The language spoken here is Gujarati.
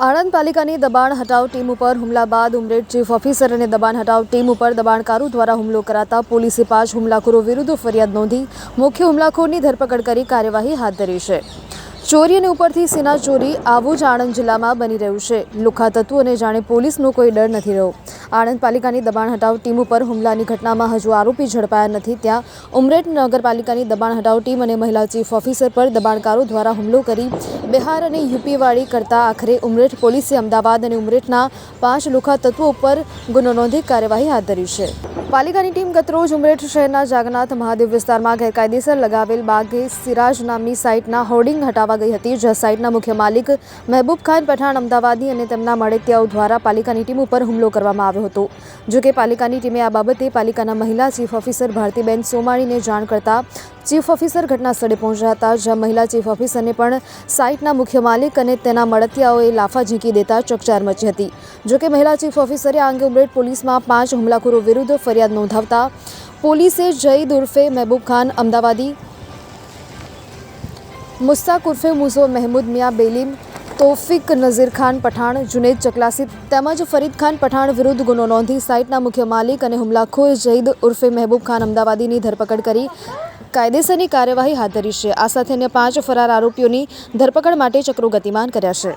આણંદ પાલિકાની દબાણ હટાવ ટીમ ઉપર હુમલા બાદ ઉમરેઠ ચીફ ઓફિસર અને દબાણ હટાવ ટીમ ઉપર દબાણકારો દ્વારા હુમલો કરાતા પોલીસે પાંચ હુમલાખોરો વિરુદ્ધ ફરિયાદ નોંધી મુખ્ય હુમલાખોરની ધરપકડ કરી કાર્યવાહી હાથ ધરી છે. ચોરી અને ઉપરથી સેના ચોરી આવું જ આણંદ જિલ્લામાં બની રહ્યું છે. લુખા તત્વોને જાણે પોલીસનો કોઈ ડર નથી રહ્યો. આણંદ પાલિકાની દબાણ હટાવ ટીમ ઉપર હુમલાની ઘટનામાં હજુ આરોપી ઝડપાયા નથી. ત્યાં ઉમરેઠ નગરપાલિકાની દબાણ હટાવ ટીમ અને મહિલા ચીફ ઓફિસર પર દબાણકારો દ્વારા હુમલો કરી બિહાર અને યુપીવાળી કરતા આખરે ઉમરેઠ પોલીસે અમદાવાદ અને ઉમરેઠના પાંચ લુખા તત્વો ઉપર ગુનો નોંધી કાર્યવાહી હાથ ધરી છે. પાલિકાની ટીમ ગતરોજ ઉમરેઠ શહેરના જાગનાથ મહાદેવ વિસ્તારમાં ગેરકાયદેસર લગાવેલ બાગે સિરાજ નામની સાઇટના હોર્ડિંગ હટાવવા ગઈ હતી જે સાઇટના મુખ્ય માલિક મહેબૂબ ખાન પઠાણ અમદાવાદી અને તેમના મળેતિયાઓ દ્વારા પાલિકાની ટીમ ઉપર હુમલો કરવામાં આવ્યો હતો. જોકે પાલિકાની ટીમે આ બાબતે પાલિકાના મહિલા ચીફ ઓફિસર ભારતીબેન સોમાણીને જાણ કરતા ચીફ ઓફિસર ઘટના સ્થળે પહોંચ્યા હતા, જ્યાં મહિલા ચીફ ઓફિસરને પણ સાઇટના મુખ્ય માલિક અને તેના મળતિયાઓએ લાફા ઝીંકી દેતા ચકચાર મચી હતી. જોકે મહિલા ચીફ ઓફિસરે આ અંગે ઉમરેઠ પોલીસમાં પાંચ હુમલાખોરો વિરુદ્ધ ફરિયાદ નોંધાવતા પોલીસે જઈદ ઉર્ફે મહેબૂબ ખાન, અમદાવાદી મુસ્તાક ઉર્ફે મુઝો મહેમૂદ, મિયા બેલીમ, તોફિક નઝીર ખાન પઠાણ, જુનેદ ચકલાસી તેમજ ફરીદ ખાન પઠાણ વિરુદ્ધ ગુનો નોંધી સાઇટના મુખ્ય માલિક અને હુમલાખોર જઈદ ઉર્ફે મહેબૂબ ખાન, અમદાવાદીની ધરપકડ કરી કાયદેસરની કાર્યવાહી હાથ ધરી છે. આ સાથે અન્ય પાંચ ફરાર આરોપીઓની ધરપકડ માટે ચક્રો ગતિમાન કર્યા છે.